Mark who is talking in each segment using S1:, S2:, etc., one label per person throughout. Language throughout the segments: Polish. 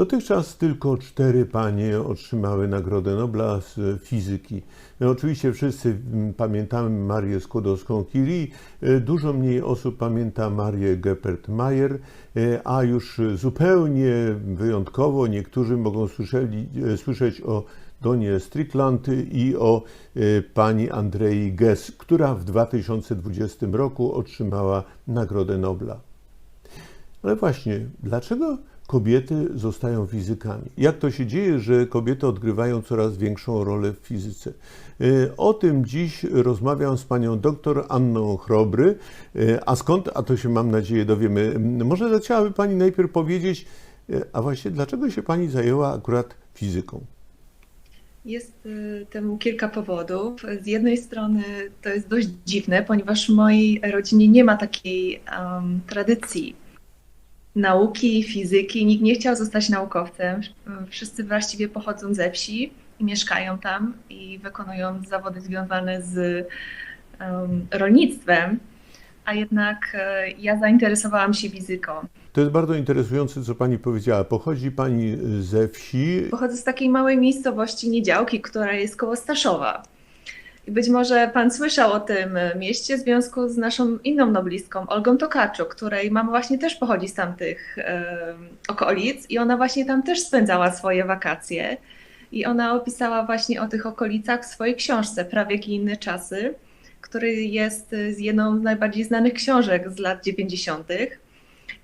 S1: Dotychczas tylko cztery panie otrzymały Nagrodę Nobla z fizyki. No, oczywiście wszyscy mm, pamiętamy Marię Skłodowską-Curie, e, dużo mniej osób pamięta Marię Geppert-Mayer, e, a już zupełnie wyjątkowo niektórzy mogą słyszeli, e, słyszeć o Donie Strickland i o pani Andrei Gess, która w 2020 roku otrzymała Nagrodę Nobla. Ale właśnie, dlaczego kobiety zostają fizykami. Jak to się dzieje, że kobiety odgrywają coraz większą rolę w fizyce? Y, o tym dziś rozmawiam z panią doktor Anną Chrobry. Y, a skąd? A to się mam nadzieję dowiemy. Może chciałaby pani najpierw powiedzieć, y, a właśnie dlaczego się pani zajęła akurat fizyką?
S2: Jest temu kilka powodów. Z jednej strony to jest dość dziwne, ponieważ w mojej rodzinie nie ma takiej um, tradycji nauki, fizyki. Nikt nie chciał zostać naukowcem. Wszyscy właściwie pochodzą ze wsi i mieszkają tam i wykonują zawody związane z um, rolnictwem, a jednak e, ja zainteresowałam się fizyką.
S1: To jest bardzo interesujące, co Pani powiedziała. Pochodzi Pani ze wsi.
S2: Pochodzę z takiej małej miejscowości Niedziałki, która jest koło Staszowa. I być może Pan słyszał o tym mieście w związku z naszą inną noblistką, Olgą Tokarczuk, której mama właśnie też pochodzi z tamtych e, okolic i ona właśnie tam też spędzała swoje wakacje. I ona opisała właśnie o tych okolicach w swojej książce Prawie i inne czasy, który jest jedną z najbardziej znanych książek z lat 90.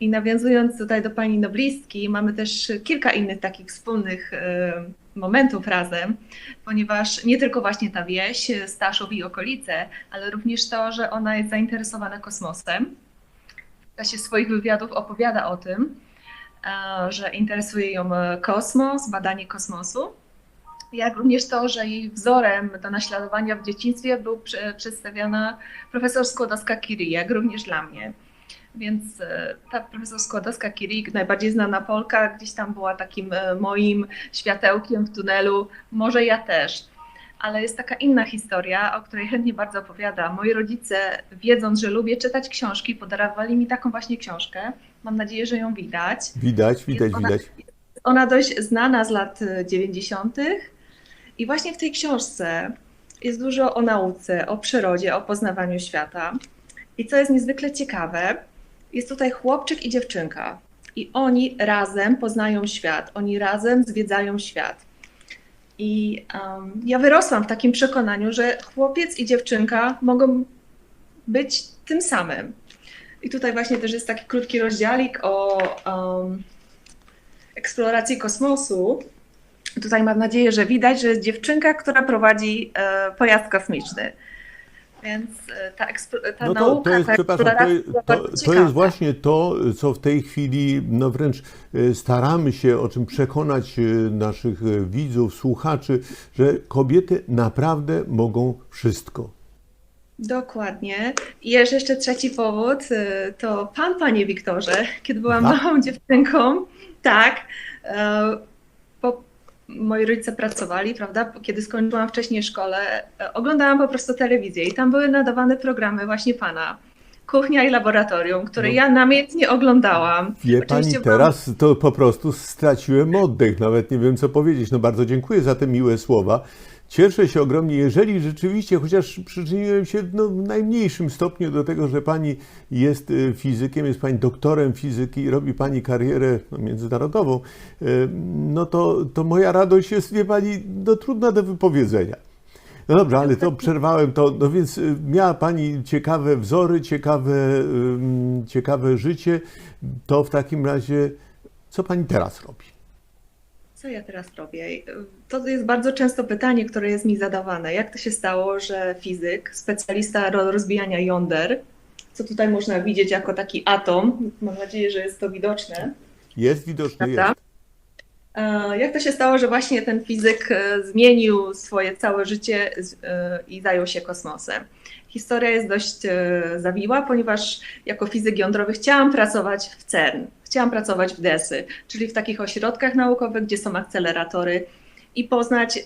S2: I nawiązując tutaj do pani noblistki, mamy też kilka innych takich wspólnych momentów razem, ponieważ nie tylko właśnie ta wieś, Staszów i okolice, ale również to, że ona jest zainteresowana kosmosem. W czasie swoich wywiadów opowiada o tym, że interesuje ją kosmos, badanie kosmosu, jak również to, że jej wzorem do naśladowania w dzieciństwie był przedstawiana profesor Skłodowska-Curie, jak również dla mnie. Więc e, ta profesor Skłodowska-Curie, najbardziej znana Polka, gdzieś tam była takim e, moim światełkiem w tunelu. Może ja też. Ale jest taka inna historia, o której chętnie bardzo opowiadam. Moi rodzice, wiedząc, że lubię czytać książki, podarowali mi taką właśnie książkę. Mam nadzieję, że ją widać.
S1: Widać, widać, ona, widać.
S2: Ona dość znana z lat 90. I właśnie w tej książce jest dużo o nauce, o przyrodzie, o poznawaniu świata. I co jest niezwykle ciekawe, jest tutaj chłopczyk i dziewczynka. I oni razem poznają świat, oni razem zwiedzają świat. I um, ja wyrosłam w takim przekonaniu, że chłopiec i dziewczynka mogą być tym samym. I tutaj właśnie też jest taki krótki rozdziałik o um, eksploracji kosmosu. Tutaj mam nadzieję, że widać, że jest dziewczynka, która prowadzi e, pojazd kosmiczny. Więc e, ta, ta no to, nauka,
S1: to jest, ta przepraszam, to, to, to, jest właśnie to, co w tej chwili no wręcz e, staramy się o czym przekonać e, naszych widzów, słuchaczy, że kobiety naprawdę mogą wszystko.
S2: Dokładnie. I jeszcze trzeci powód, to pan, panie Wiktorze, kiedy byłam małą dziewczynką, tak, moi rodzice pracowali, prawda? Kiedy skończyłam wcześniej szkołę, e, oglądałam po prostu telewizję i tam były nadawane programy właśnie pana. Kuchnia i laboratorium, które no. ja namiętnie oglądałam.
S1: Wie Oczywiście pani, teraz to po prostu straciłem oddech, nawet nie wiem co powiedzieć. No bardzo dziękuję za te miłe słowa. Cieszę się ogromnie, jeżeli rzeczywiście, chociaż przyczyniłem się no, w najmniejszym stopniu do tego, że pani jest y, fizykiem, jest pani doktorem fizyki, robi pani karierę no, międzynarodową, y, no to, to moja radość jest, wie pani, no, trudna do wypowiedzenia. No dobrze, ale to przerwałem to. No więc y, miała Pani ciekawe wzory, ciekawe, ciekawe życie. To w takim razie, co Pani teraz robi?
S2: Co ja teraz robię? To jest bardzo często pytanie, które jest mi zadawane. Jak to się stało, że fizyk, specjalista rozbijania jąder, co tutaj można widzieć jako taki atom, mam nadzieję, że jest to widoczne.
S1: Jest widoczne, jest.
S2: Jak to się stało, że właśnie ten fizyk e, zmienił swoje całe życie e, i zajął się kosmosem? Historia jest dość e, zawiła, ponieważ jako fizyk jądrowy chciałam pracować w CERN, chciałam pracować w DESY, czyli w takich ośrodkach naukowych, gdzie są akceleratory i poznać,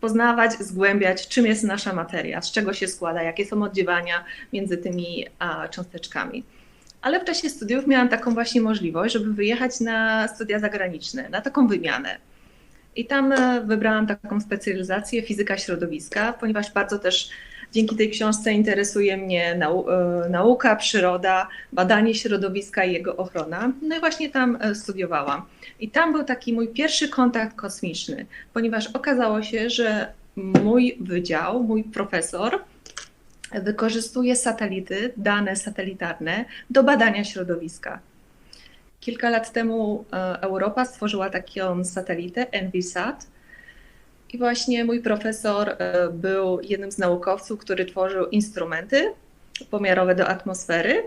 S2: poznawać, zgłębiać, czym jest nasza materia, z czego się składa, jakie są oddziaływania między tymi a, cząsteczkami. Ale w czasie studiów miałam taką właśnie możliwość, żeby wyjechać na studia zagraniczne, na taką wymianę. I tam e, wybrałam taką specjalizację fizyka środowiska, ponieważ bardzo też dzięki tej książce interesuje mnie nau e, nauka, przyroda, badanie środowiska i jego ochrona. No i właśnie tam e, studiowałam. I tam był taki mój pierwszy kontakt kosmiczny, ponieważ okazało się, że mój wydział, mój profesor wykorzystuje satelity, dane satelitarne do badania środowiska. Kilka lat temu e, Europa stworzyła taką satelitę Envisat i właśnie mój profesor e, był jednym z naukowców, który tworzył instrumenty pomiarowe do atmosfery.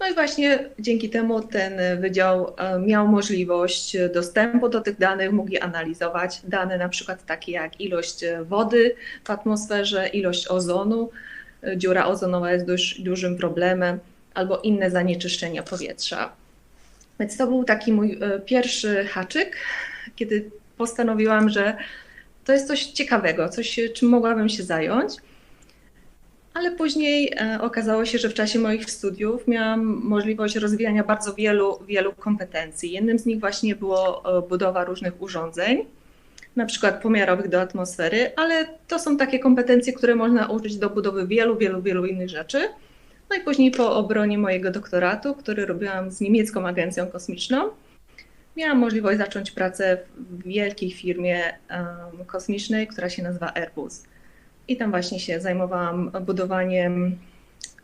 S2: No i właśnie dzięki temu ten wydział e, miał możliwość dostępu do tych danych, mógł je analizować. Dane na przykład takie jak ilość wody w atmosferze, ilość ozonu, dziura ozonowa jest dość dużym problemem, albo inne zanieczyszczenia powietrza. Więc to był taki mój e, pierwszy haczyk, kiedy postanowiłam, że to jest coś ciekawego, coś, czym mogłabym się zająć. Ale później e, okazało się, że w czasie moich studiów miałam możliwość rozwijania bardzo wielu, wielu kompetencji. Jednym z nich właśnie było e, budowa różnych urządzeń, na przykład pomiarowych do atmosfery, ale to są takie kompetencje, które można użyć do budowy wielu, wielu, wielu innych rzeczy. No i później po obronie mojego doktoratu, który robiłam z niemiecką agencją kosmiczną, miałam możliwość zacząć pracę w wielkiej firmie um, kosmicznej, która się nazywa Airbus. I tam właśnie się zajmowałam budowaniem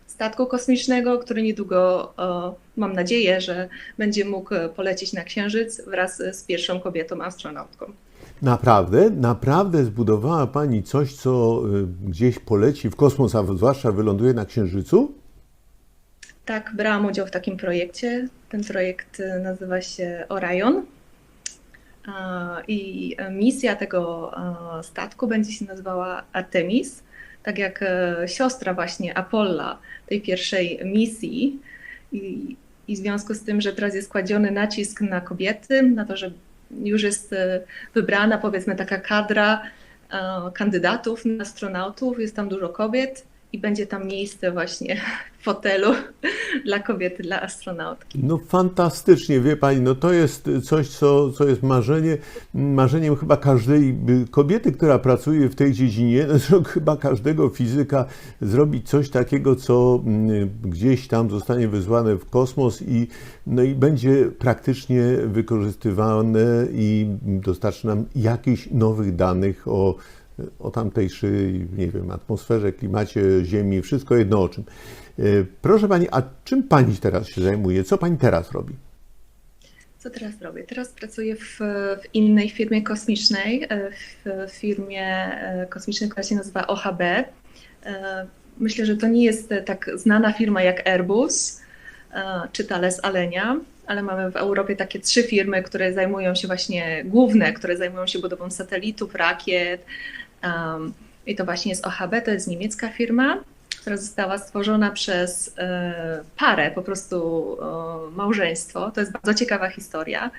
S2: statku kosmicznego, który niedługo, o, mam nadzieję, że będzie mógł polecieć na Księżyc wraz z pierwszą kobietą astronautką.
S1: Naprawdę, naprawdę zbudowała Pani coś, co y, gdzieś poleci w kosmos, a zwłaszcza wyląduje na Księżycu?
S2: Tak, brałam udział w takim projekcie. Ten projekt y, nazywa się Orion. I misja tego statku będzie się nazywała Artemis, tak jak e, siostra właśnie Apolla tej pierwszej misji. I, I w związku z tym, że teraz jest kładziony nacisk na kobiety, na to, że już jest e, wybrana powiedzmy taka kadra e, kandydatów na astronautów, jest tam dużo kobiet i będzie tam miejsce właśnie w fotelu dla kobiety, dla astronautki.
S1: No fantastycznie, wie Pani, no to jest coś, co, co jest marzenie, marzeniem chyba każdej kobiety, która pracuje w tej dziedzinie, no, chyba każdego fizyka zrobić coś takiego, co mm, gdzieś tam zostanie wysłane w kosmos i, no i będzie praktycznie wykorzystywane i dostarczy nam jakichś nowych danych o o tamtejszej, nie wiem, atmosferze, klimacie Ziemi, wszystko jedno o czym. E, Proszę Pani, a czym Pani teraz się zajmuje? Co Pani teraz robi?
S2: Co teraz robię? Teraz pracuję w, w innej firmie kosmicznej, e, w firmie e, kosmicznej, która się nazywa OHB. Myślę, że to nie jest tak znana firma jak Airbus czy Thales Alenia, ale mamy w Europie takie trzy firmy, które zajmują się właśnie, główne, które zajmują się budową satelitów, rakiet. Um, I to właśnie jest OHB, to jest niemiecka firma, która została stworzona przez e, parę, po prostu e, małżeństwo. To jest bardzo ciekawa historia.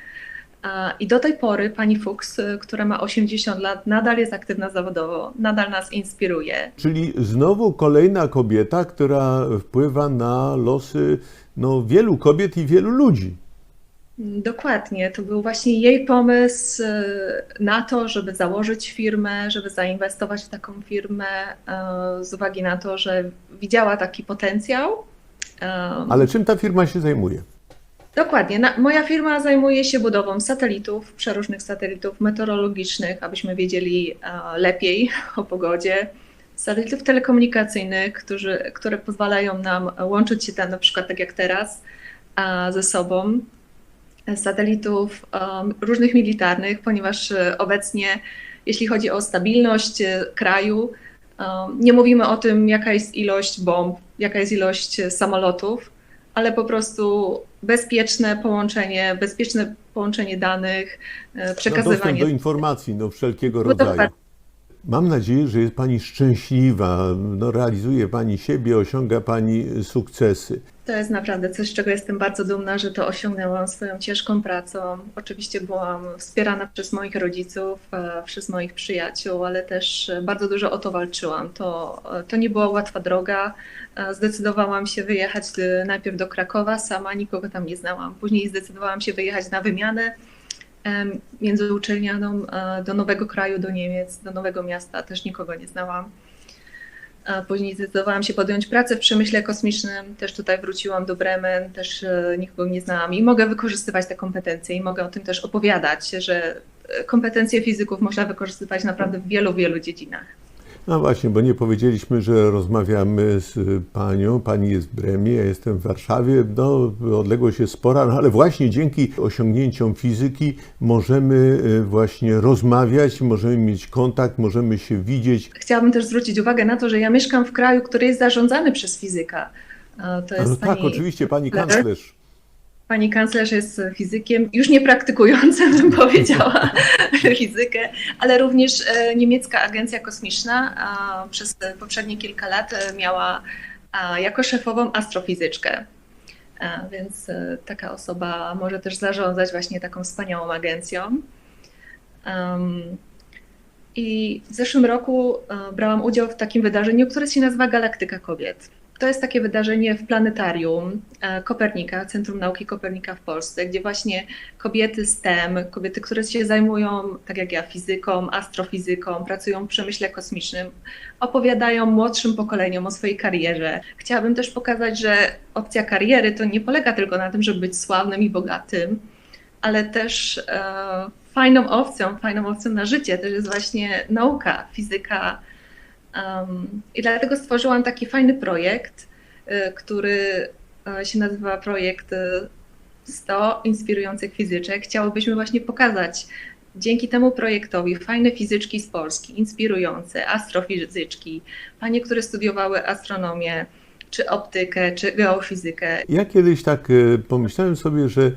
S2: I do tej pory pani Fuchs, e, która ma 80 lat, nadal jest aktywna zawodowo, nadal nas inspiruje.
S1: Czyli znowu kolejna kobieta, która wpływa na losy no, wielu kobiet i wielu ludzi.
S2: Dokładnie, to był właśnie jej pomysł e, na to, żeby założyć firmę, żeby zainwestować w taką firmę, e, z uwagi na to, że widziała taki potencjał. E,
S1: Ale czym ta firma się zajmuje?
S2: Dokładnie. Moja firma zajmuje się budową satelitów, przeróżnych satelitów meteorologicznych, abyśmy wiedzieli e, lepiej o pogodzie. Satelitów telekomunikacyjnych, którzy, które pozwalają nam łączyć się tam na przykład tak jak teraz ze sobą. Satelitów różnych militarnych, ponieważ e, obecnie, jeśli chodzi o stabilność e, kraju, nie mówimy o tym, jaka jest ilość bomb, jaka jest ilość e, samolotów, ale po prostu bezpieczne połączenie, bezpieczne połączenie danych, e,
S1: No, dostęp
S2: przekazywanie.
S1: do informacji no, wszelkiego
S2: No,
S1: rodzaju. Mam nadzieję, że jest Pani szczęśliwa, no, realizuje Pani siebie, osiąga Pani sukcesy.
S2: To jest naprawdę coś, z czego jestem bardzo dumna, że to osiągnęłam swoją ciężką pracą. Oczywiście byłam wspierana przez moich rodziców, e, przez moich przyjaciół, ale też e, bardzo dużo o to walczyłam. To, e, to nie była łatwa droga. Zdecydowałam się wyjechać najpierw do Krakowa, sama nikogo tam nie znałam. Później zdecydowałam się wyjechać na wymianę em, międzyuczelnianą e, do nowego kraju, do Niemiec, do nowego miasta. Też nikogo nie znałam. Później zdecydowałam się podjąć pracę w przemyśle kosmicznym. Też tutaj wróciłam do Bremen, też e, nikogo nie znałam i mogę wykorzystywać te kompetencje i mogę o tym też opowiadać, że e, kompetencje fizyków można wykorzystywać naprawdę w wielu, wielu dziedzinach.
S1: No właśnie, bo nie powiedzieliśmy, że rozmawiamy z Panią. Pani jest w Bremie, ja jestem w Warszawie. No, odległość jest spora, no ale właśnie dzięki osiągnięciom fizyki możemy y, właśnie rozmawiać, możemy mieć kontakt, możemy się widzieć.
S2: Chciałabym też zwrócić uwagę na to, że ja mieszkam w kraju, który jest zarządzany przez fizyka. E, To
S1: A
S2: jest
S1: no tak,
S2: pani-
S1: oczywiście, Pani
S2: kanclerz. Pani kanclerz jest fizykiem, już nie praktykującym, bym powiedziała, fizykę, ale również e, niemiecka agencja kosmiczna przez poprzednie kilka lat e, miała jako szefową astrofizyczkę. Więc e, taka osoba może też zarządzać właśnie taką wspaniałą agencją. I w zeszłym roku brałam udział w takim wydarzeniu, które się nazywa Galaktyka Kobiet. To jest takie wydarzenie w planetarium e, Kopernika, Centrum Nauki Kopernika w Polsce, gdzie właśnie kobiety STEM, kobiety, które się zajmują, tak jak ja, fizyką, astrofizyką, pracują w przemyśle kosmicznym, opowiadają młodszym pokoleniom o swojej karierze. Chciałabym też pokazać, że opcja kariery to nie polega tylko na tym, żeby być sławnym i bogatym, ale też e, fajną opcją, fajną opcją na życie też jest właśnie nauka, fizyka. Um, I dlatego stworzyłam taki fajny projekt, y, który y, się nazywa projekt y, 100 inspirujących fizyczek. Chciałobyśmy właśnie pokazać dzięki temu projektowi fajne fizyczki z Polski, inspirujące, astrofizyczki, panie, które studiowały astronomię, czy optykę, czy geofizykę.
S1: Ja kiedyś tak e, pomyślałem sobie, że e,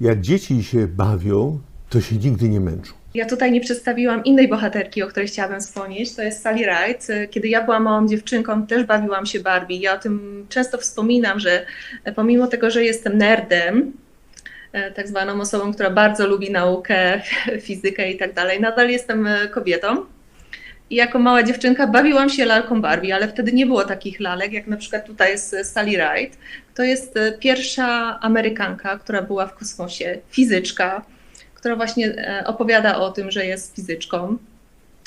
S1: jak dzieci się bawią, to się nigdy nie męczą.
S2: Ja tutaj nie przedstawiłam innej bohaterki, o której chciałabym wspomnieć. To jest Sally Wright. Kiedy ja byłam małą dziewczynką, też bawiłam się Barbie. Ja o tym często wspominam, że pomimo tego, że jestem nerdem, e, tak zwaną osobą, która bardzo lubi naukę, fizykę i tak dalej, nadal jestem e, kobietą. I jako mała dziewczynka bawiłam się lalką Barbie, ale wtedy nie było takich lalek, jak na przykład tutaj jest Sally Wright. To jest e, pierwsza Amerykanka, która była w kosmosie, fizyczka, która właśnie e, opowiada o tym, że jest fizyczką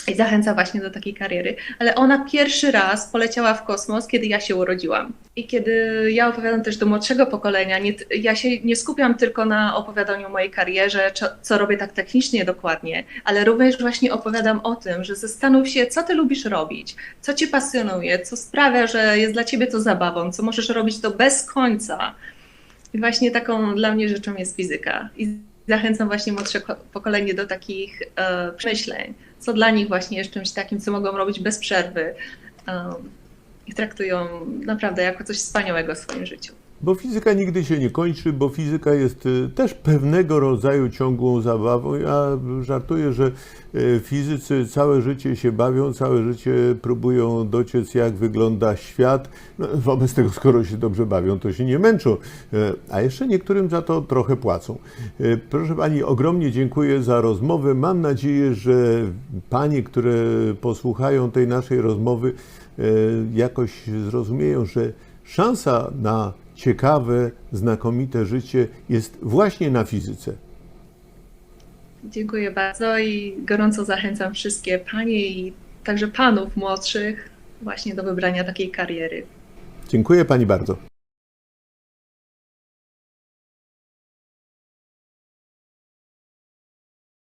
S2: i zachęca właśnie do takiej kariery. Ale ona pierwszy raz poleciała w kosmos, kiedy ja się urodziłam. I kiedy ja opowiadam też do młodszego pokolenia, nie, ja się nie skupiam tylko na opowiadaniu o mojej karierze, co, co robię tak technicznie dokładnie, ale również właśnie opowiadam o tym, że zastanów się, co ty lubisz robić, co cię pasjonuje, co sprawia, że jest dla ciebie to zabawą, co możesz robić to bez końca. I właśnie taką dla mnie rzeczą jest fizyka. I zachęcam właśnie młodsze ko- pokolenie do takich e, przemyśleń, co dla nich właśnie jest czymś takim, co mogą robić bez przerwy um, i traktują naprawdę jako coś wspaniałego w swoim życiu.
S1: Bo fizyka nigdy się nie kończy, bo fizyka jest y, też pewnego rodzaju ciągłą zabawą. Ja żartuję, że y, fizycy całe życie się bawią, całe życie próbują dociec, jak wygląda świat. No, wobec tego, skoro się dobrze bawią, to się nie męczą. Y, A jeszcze niektórym za to trochę płacą. Proszę Pani, ogromnie dziękuję za rozmowę. Mam nadzieję, że Panie, które posłuchają tej naszej rozmowy, jakoś zrozumieją, że szansa na ciekawe, znakomite życie jest właśnie na fizyce.
S2: Dziękuję bardzo i gorąco zachęcam wszystkie panie i także panów młodszych właśnie do wybrania takiej kariery.
S1: Dziękuję Pani bardzo.